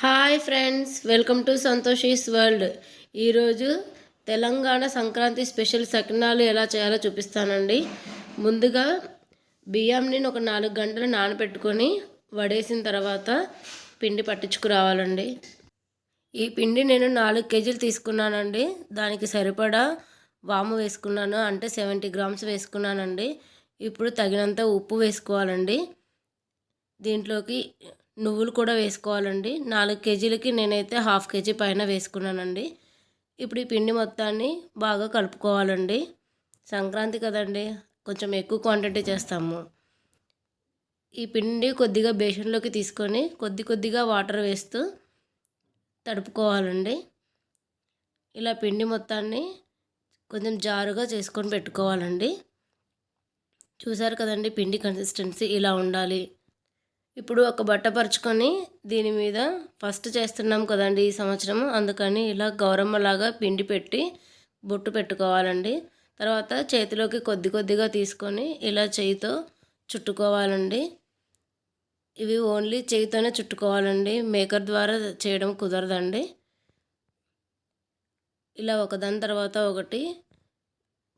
Hi friends welcome to Santoshi's world. ఈరోజు Telangana Sankranti special సకినాలు ఎలా చేయాలో చూపిస్తానండి. ముందుగా బియ్యంని ఒక నాలుగు గంటలు నానబెట్టుకొని వడేసిన తర్వాత పిండి పట్టించుకురావాలండి. ఈ పిండి నేను నాలుగు కేజీలు తీసుకున్నానండి. దానికి సరిపడా వాము వేసుకున్నాను అంటే సెవెంటీ గ్రామ్స్ వేసుకున్నానండి. ఇప్పుడు తగినంత ఉప్పు వేసుకోవాలండి. దీంట్లోకి నువ్వులు కూడా వేసుకోవాలండి. నాలుగు కేజీలకి నేనైతే హాఫ్ కేజీ పైన వేసుకున్నానండి. ఇప్పుడు ఈ పిండి మొత్తాన్ని బాగా కలుపుకోవాలండి. సంక్రాంతి కదండి కొంచెం ఎక్కువ క్వాంటిటీ చేస్తాము. ఈ పిండి కొద్దిగా బేషన్లోకి తీసుకొని కొద్ది కొద్దిగా వాటర్ వేస్తూ తడుపుకోవాలండి. ఇలా పిండి మొత్తాన్ని కొంచెం జారుగా చేసుకొని పెట్టుకోవాలండి. చూసారు కదండి పిండి కన్సిస్టెన్సీ ఇలా ఉండాలి. ఇప్పుడు ఒక బట్ట పరుచుకొని దీని మీద ఫస్ట్ చేస్తున్నాం కదండి ఈ సంవత్సరం అందుకని ఇలా గౌరమ్మలాగా పిండి పెట్టి బొట్టు పెట్టుకోవాలండి. తర్వాత చేతిలోకి కొద్ది కొద్దిగా తీసుకొని ఇలా చేయితో చుట్టుకోవాలండి. ఇవి ఓన్లీ చేయితోనే చుట్టుకోవాలండి. మేకర్ ద్వారా చేయడం కుదరదండి. ఇలా ఒకదాని తర్వాత ఒకటి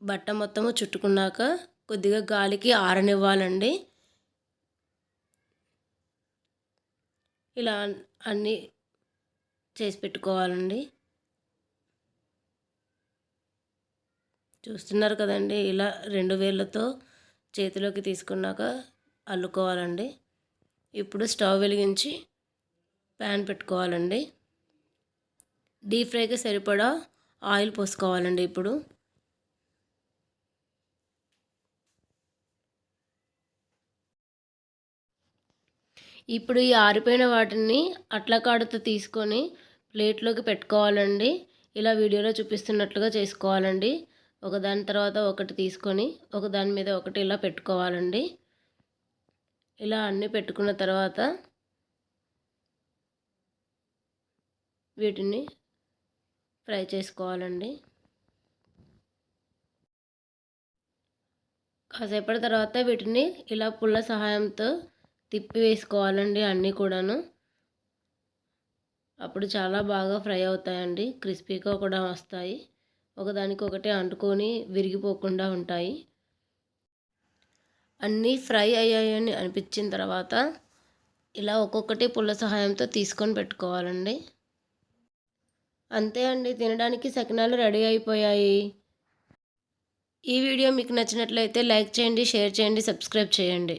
బట్ట మొత్తము చుట్టుకున్నాక కొద్దిగా గాలికి ఆరనివ్వాలండి. ఇలా అన్నీ చేసి పెట్టుకోవాలండి. చూస్తున్నారు కదండి ఇలా రెండు వేళ్ళతో చేతిలోకి తీసుకున్నాక అల్లుకోవాలండి. ఇప్పుడు స్టవ్ వెలిగించి ప్యాన్ పెట్టుకోవాలండి. డీప్ ఫ్రైకి సరిపడా ఆయిల్ పోసుకోవాలండి ఇప్పుడు. ఇప్పుడు ఈ ఆరిపోయిన వాటిని అట్ల కాడతో తీసుకొని ప్లేట్లోకి పెట్టుకోవాలండి. ఇలా వీడియోలో చూపిస్తున్నట్లుగా చేసుకోవాలండి. ఒకదాని తర్వాత ఒకటి తీసుకొని ఒకదాని మీద ఒకటి ఇలా పెట్టుకోవాలండి. ఇలా అన్నీ పెట్టుకున్న తర్వాత వీటిని ఫ్రై చేసుకోవాలండి. కాసేపటి తర్వాత వీటిని ఇలా పుల్ల సహాయంతో తిప్పి వేసుకోవాలండి అన్నీ కూడాను. అప్పుడు చాలా బాగా ఫ్రై అవుతాయండి. క్రిస్పీగా కూడా వస్తాయి. ఒకదానికొకటి అంటుకొని విరిగిపోకుండా ఉంటాయి. అన్నీ ఫ్రై అయ్యాయని అనిపించిన తర్వాత ఇలా ఒక్కొక్కటి పుల్ల సహాయంతో తీసుకొని పెట్టుకోవాలండి. అంతే అండి. తినడానికి సకినాలు రెడీ అయిపోయాయి. ఈ వీడియో మీకు నచ్చినట్లయితే లైక్ చేయండి షేర్ చేయండి సబ్స్క్రైబ్ చేయండి.